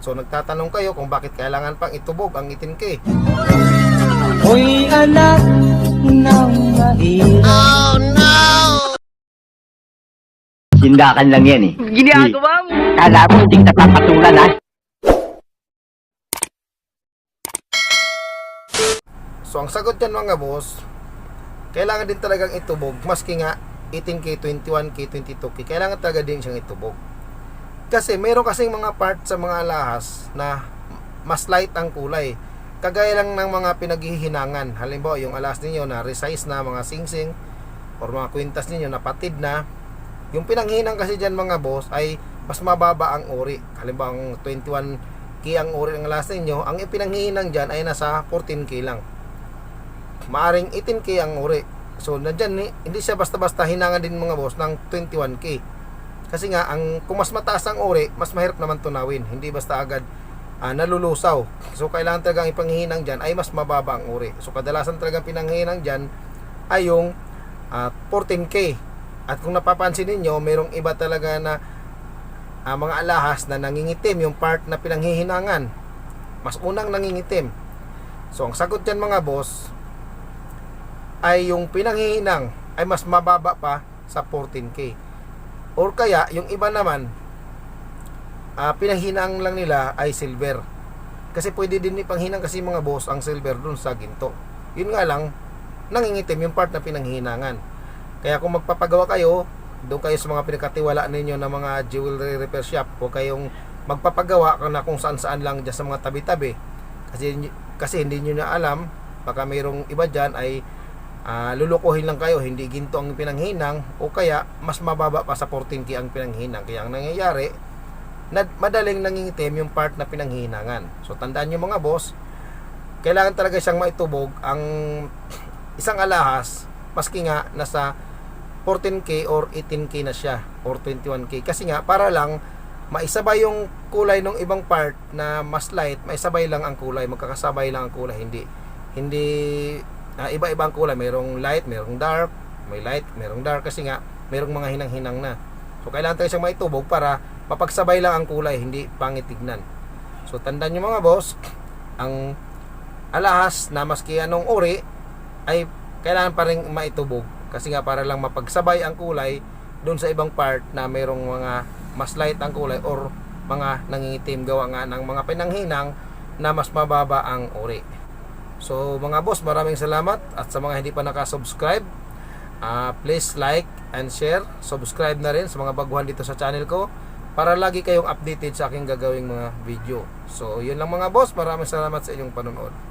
So nagtatanong kayo kung bakit kailangan pang itubog ang 18K. Hoy anak ng mahirap Sindakan lang yan eh. Ginagawa mo. Kala mo hindi kita papatulan ha? So ang sagot dyan mga boss, kailangan din talagang itubog maski nga 18K, 21K, 22K, kailangan talaga din siyang itubog. Kasi meron kasing mga part sa mga alahas na mas light ang kulay. Kagaya lang ng mga pinaghihinangan. Halimbawa, yung alas ninyo na resize na mga singsing or mga kwintas ninyo na patid na. Yung pinanghinang kasi dyan mga boss ay mas mababa ang ori. Halimbawa, ang 21K ang ori ng alas ninyo, ang pinanghihinang dyan ay nasa 14K lang maaring 18k ang uri. So nandyan hindi siya basta-basta hinangan din mga boss ng 21k. Kasi nga ang kung mas mataas ang uri, mas mahirap naman tunawin. Hindi basta agad ah, nalulusaw. So kailangan talagang ipanghihinang diyan ay mas mababa ang uri. So kadalasan talagang pinanghihinang diyan ay yung ah, 14k. At kung napapansin ninyo, merong iba talaga na ah, mga alahas na nangingitim yung part na pinanghihinangan. Mas unang nangingitim. So ang sagot diyan mga boss, ay yung pinanghihinang ay mas mababa pa sa 14k. Or kaya yung iba naman ah pinanghinang lang nila ay silver. Kasi pwede din ipanghinang kasi mga boss ang silver dun sa ginto. Yun nga lang nangingitim yung part na pinanghinangan. Kaya kung magpapagawa kayo, doon kayo sa mga pinakatiwala ninyo na mga jewelry repair shop, huwag kayong magpapagawa na kung saan saan lang dyan sa mga tabi-tabi. Kasi, kasi hindi nyo na alam, baka mayroong iba dyan ay ah, lulukuhin lang kayo, hindi ginto ang pinanghinang o kaya mas mababa pa sa 14k ang pinanghinang. Kaya ang nangyayari, na, madaling nangingitim yung part na pinanghinangan. So tandaan nyo mga boss, kailangan talaga siyang maitubog ang isang alahas maski nga nasa 14k or 18k na siya or 21k kasi nga para lang maisabay yung kulay ng ibang part na mas light maisabay lang ang kulay magkakasabay lang ang kulay hindi hindi ah, iba-iba ang kulay. Mayroong light mayroong dark. May light mayroong dark. Kasi nga mayroong mga hinang-hinang na. So kailangan tayo siyang maitubog para mapagsabay lang ang kulay hindi pangit tignan. So tandaan nyo mga boss ang alahas na maski anong uri ay kailangan pa rin maitubog. Kasi nga para lang mapagsabay ang kulay doon sa ibang part na mayroong mga mas light ang kulay or mga nangingitim gawa nga ng mga pinanghinang na mas mababa ang uri. So mga boss, maraming salamat at sa mga hindi pa nakasubscribe, ah please like and share, subscribe na rin sa mga baguhan dito sa channel ko para lagi kayong updated sa aking gagawing mga video. So yun lang mga boss, maraming salamat sa inyong panonood.